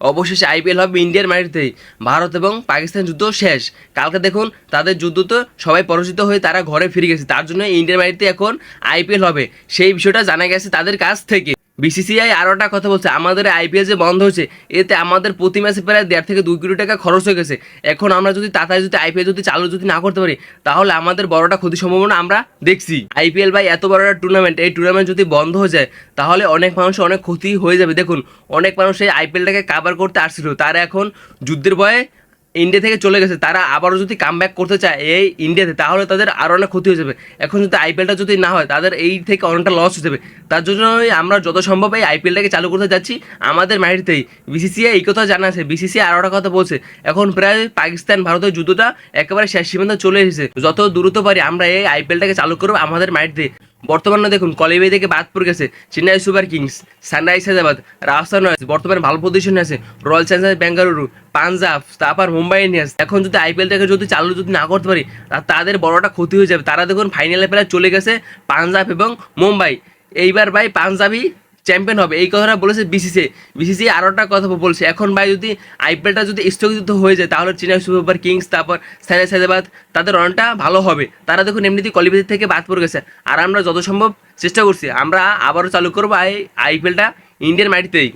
অবশেষে আইপিএল হবে ইন্ডিয়ার মাটিতে। ভারত এবং পাকিস্তান যুদ্ধ শেষ। কালকে দেখুন, তাদের যুদ্ধ তো সবাই পরাজিত হয়ে তারা ঘরে ফিরে গেছে। তার জন্য ইন্ডিয়ার মাটিতে এখন আইপিএল হবে। সেই বিষয়টা জানা গেছে তাদের কাছ থেকে। বিসিসিআই আরও একটা কথা বলছে, আমাদের আইপিএল যে বন্ধ হয়েছে, এতে আমাদের প্রতি ম্যাচে প্রায় দেড় থেকে দুই কোটি টাকা খরচ হয়ে গেছে। এখন আমরা যদি তাড়াতাড়ি যদি আইপিএল যদি চালু যদি না করতে পারি, তাহলে আমাদের বড়টা ক্ষতি সম্ভাবনা আমরা দেখছি। আইপিএল ভাই, এত বড় একটা টুর্নামেন্ট এই টুর্নামেন্ট যদি বন্ধ হয়ে যায়, তাহলে অনেক মানুষের অনেক ক্ষতি হয়ে যাবে। দেখুন, অনেক মানুষ এই আইপিএলটাকে কাভার করতে আসছিল। তারা এখন যুদ্ধের ভয়ে ইন্ডিয়া থেকে চলে গেছে, তারা আবারও যদি কাম করতে চায় এই ইন্ডিয়াতে তাহলে তাদের আরও অনেক ক্ষতি হয়ে যাবে। এখন যদি আইপিএলটা যদি না হয়, তাদের এই থেকে অনেকটা লস হয়ে যাবে। তার জন্যই আমরা যত সম্ভব এই আইপিএলটাকে চালু করতে যাচ্ছি আমাদের মাটিতেই। বিসিসিআই এই কথা জানা আছে বিসিসিআই আরও একটা কথা বলছে, এখন প্রায় পাকিস্তান, ভারতের যুদ্ধটা একেবারে শেষ সীমান্ত চলে এসেছে। যত দ্রুত পারি আমরা এই আইপিএলটাকে চালু করব আমাদের মাটিতে বর্তমানে দেখুন কলিবাই থেকে বাদ পড়ে গেছে, Chennai Super Kings, Sunrise Hyderabad, Rajasthan Royals, বর্তমানে ভালো পজিশনে আছে, রয়্যাল চ্যালেঞ্জার্স বেঙ্গালুরু, পাঞ্জাব, তারপর মুম্বাই ইন্ডিয়ান্স। এখন যদি আইপিএলটাকে যদি চালু যদি না করতে পারি তাদের বড়টা ক্ষতি হয়ে যাবে। তারা দেখুন ফাইনালে প্রায় চলে গেছে পাঞ্জাব এবং মুম্বাই। এইবার ভাই পাঞ্জাবি চ্যাম্পিয়ন হবে। এই কথাটা বলেছে বিসিসি বিসিসি আরও একটা কথা বলছে, এখন ভাই যদি আইপিএলটা যদি স্থগিত হয়ে যায়, তাহলে চেন্নাই সুপার কিংস, তারপর সাইনাই হায়দ্রাবাদ, তাদের রানটা ভালো হবে। তারা দেখুন এমনিতেই কলিবিজি থেকে বাদ পড়ে গেছে। আর আমরা যত সম্ভব চেষ্টা করছি, আমরা আবারও চালু করব আই আইপিএলটা ইন্ডিয়ান মাটিতেই।